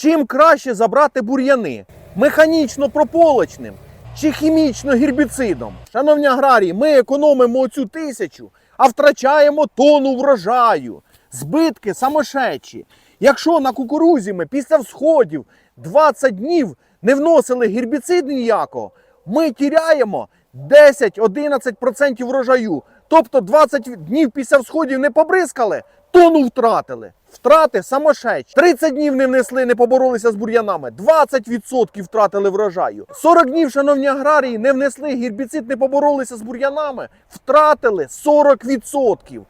Чим краще забрати бур'яни? Механічно прополочним чи хімічно гербіцидом? Шановні аграрії, ми економимо оцю тисячу, а втрачаємо тонну врожаю. Збитки самошечі. Якщо на кукурузі ми після всходів 20 днів не вносили гербіцид ніякого, ми тіряємо 10-11% врожаю. Тобто 20 днів після всходів не побризкали, тонну втратили. Втрати самошеч. 30 днів не внесли, не поборолися з бур'янами. 20% втратили врожаю. 40 днів, шановні аграрії, не внесли гербіцид, не поборолися з бур'янами. Втратили 40%.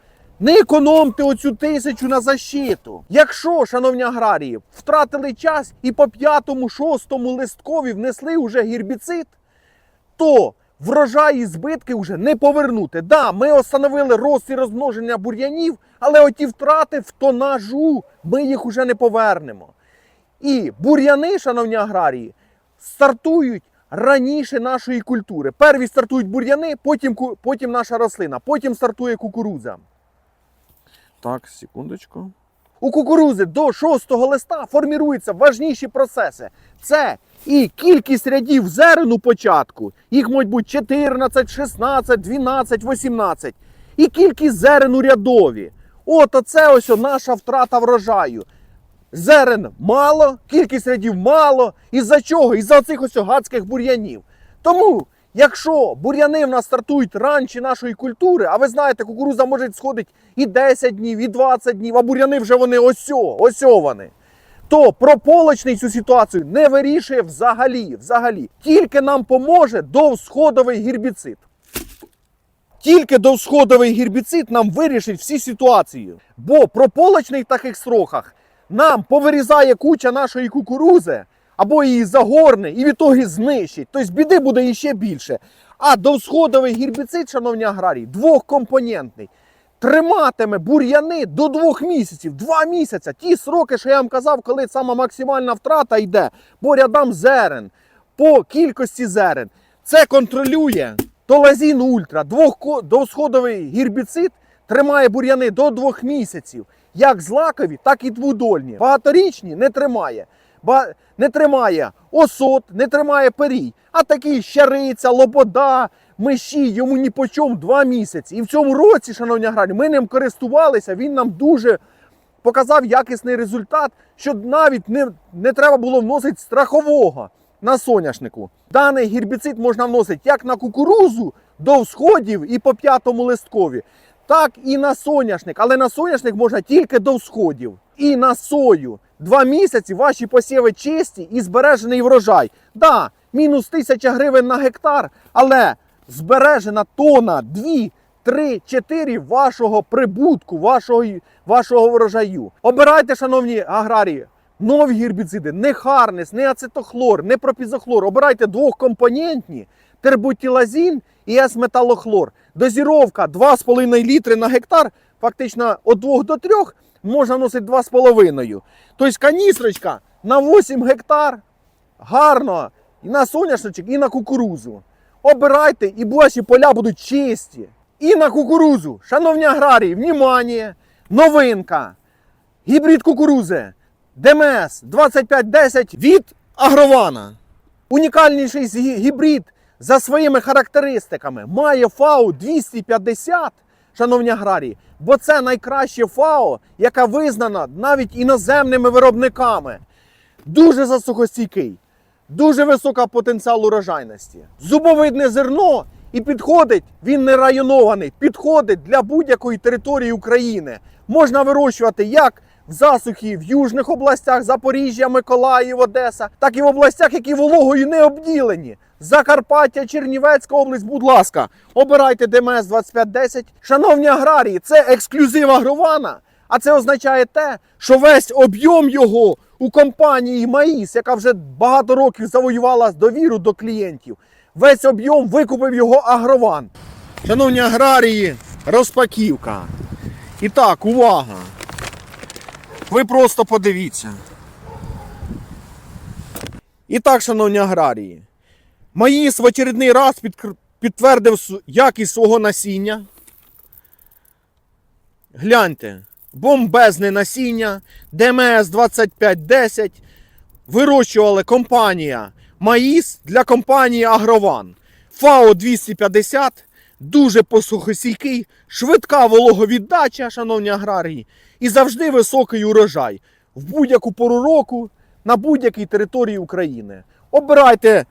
Не економте оцю тисячу на защиту. Якщо, шановні аграрії, втратили час і по п'ятому, шостому листкові внесли уже гербіцид, то врожай і збитки вже не повернути. Да, ми остановили рост і розмноження бур'янів, але оті втрати в тонажу ми їх уже не повернемо. І бур'яни, шановні аграрії, стартують раніше нашої культури. Перві стартують бур'яни, потім, потім наша рослина, потім стартує кукурудза. Так, секундочку. У кукурузи до шостого листа форміруються важніші процеси. Це і кількість рядів зерен у початку. Їх можуть бути 14, 16, 12, 18. І кількість зерен у рядові. От оце ось наша втрата врожаю. Зерен мало, кількість рядів мало. Із-за чого? Із-за цих ось гадських бур'янів. Тому, якщо бур'яни в нас стартують раніше нашої культури, а ви знаєте, кукуруза може сходити і 10 днів, і 20 днів, а бур'яни вже вони осьо, осьо. То прополочний цю ситуацію не вирішує взагалі. взагалі. Тільки нам поможе довсходовий гербіцид. Тільки довсходовий гербіцид нам вирішить всі ситуації. Бо прополочний в таких сроках нам повирізає куча нашої кукурузи або її загорне і відтоді знищить. Тобто біди буде іще більше. А довсходовий гербіцид, шановні аграрії, двохкомпонентний. Триматиме бур'яни до двох місяців, два місяці. Ті сроки, що я вам казав, коли сама максимальна втрата йде по рядам зерен, по кількості зерен. Це контролює Толазін Ультра, двох довсходовий гербіцид тримає бур'яни до двох місяців. Як злакові, так і двудольні. Багаторічні не тримає. Ба... Не тримає осот, не тримає перій. А такі щариця, лобода, миші, йому ні по чому два місяці. І в цьому році, шановні аграрії, ми ним користувалися, він нам дуже показав якісний результат, що навіть не, не треба було вносити страхового на соняшнику. Даний гербіцид можна вносити як на кукурузу до всходів і по п'ятому листкові, так і на соняшник. Але на соняшник можна тільки до всходів. І на сою. Два місяці ваші посіви чисті і збережений врожай. Да, мінус тисяча гривень на гектар, але збережена тона 2, 3, 4 вашого прибутку, вашого, вашого врожаю. Обирайте, шановні аграрії, нові гербіциди, не харнес, не ацетохлор, не пропізохлор. Обирайте двохкомпонентні тербутілазін і есметалохлор. Дозіровка 2,5 літри на гектар, фактично від 2 до 3 можна носити 2,5. Тобто каністрочка на 8 гектар гарно і на соняшничок, і на кукурузу. Обирайте, і ваші поля будуть чисті. І на кукурузу. Шановні аграрії, внимание! Новинка. Гібрид кукурузи ДМС 2510 від Агрована. Унікальніший гібрид за своїми характеристиками має ФАУ 250, шановні аграрії, бо це найкраще ФАО, яка визнана навіть іноземними виробниками. Дуже засухостійкий, дуже висока потенціал урожайності. Зубовидне зерно і підходить, він не районований, підходить для будь-якої території України. Можна вирощувати як в засухі в южних областях Запоріжжя, Миколаїв, Одеса, так і в областях, які вологою не обділені. Закарпаття, Чернівецька область, будь ласка, обирайте ДМС 2510. Шановні аграрії, це ексклюзив агрована. А це означає те, що весь об'єм його у компанії Маїс, яка вже багато років завоювала довіру до клієнтів, весь об'єм викупив його агрован. Шановні аграрії, розпаківка. І так, увага. Ви просто подивіться. І так, шановні аграрії, Маїс в очередний раз підтвердив якість свого насіння. Гляньте, бомбезне насіння, ДМС 2510, вирощувала компанія Маїс для компанії Агрован. ФАО 250, дуже посухостійкий, швидка вологовіддача, шановні аграрії, і завжди високий урожай в будь-яку пору року на будь-якій території України. Обирайте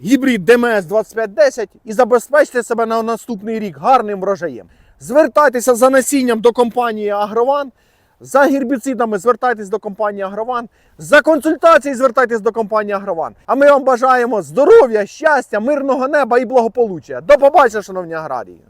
гібрид ДМС 2510 і забезпечте себе на наступний рік гарним врожаєм. Звертайтеся за насінням до компанії Агрован. За гербіцидами звертайтесь до компанії Агрован. За консультацією звертайтесь до компанії Агрован. А ми вам бажаємо здоров'я, щастя, мирного неба і благополуччя. До побачення, шановні аграрії!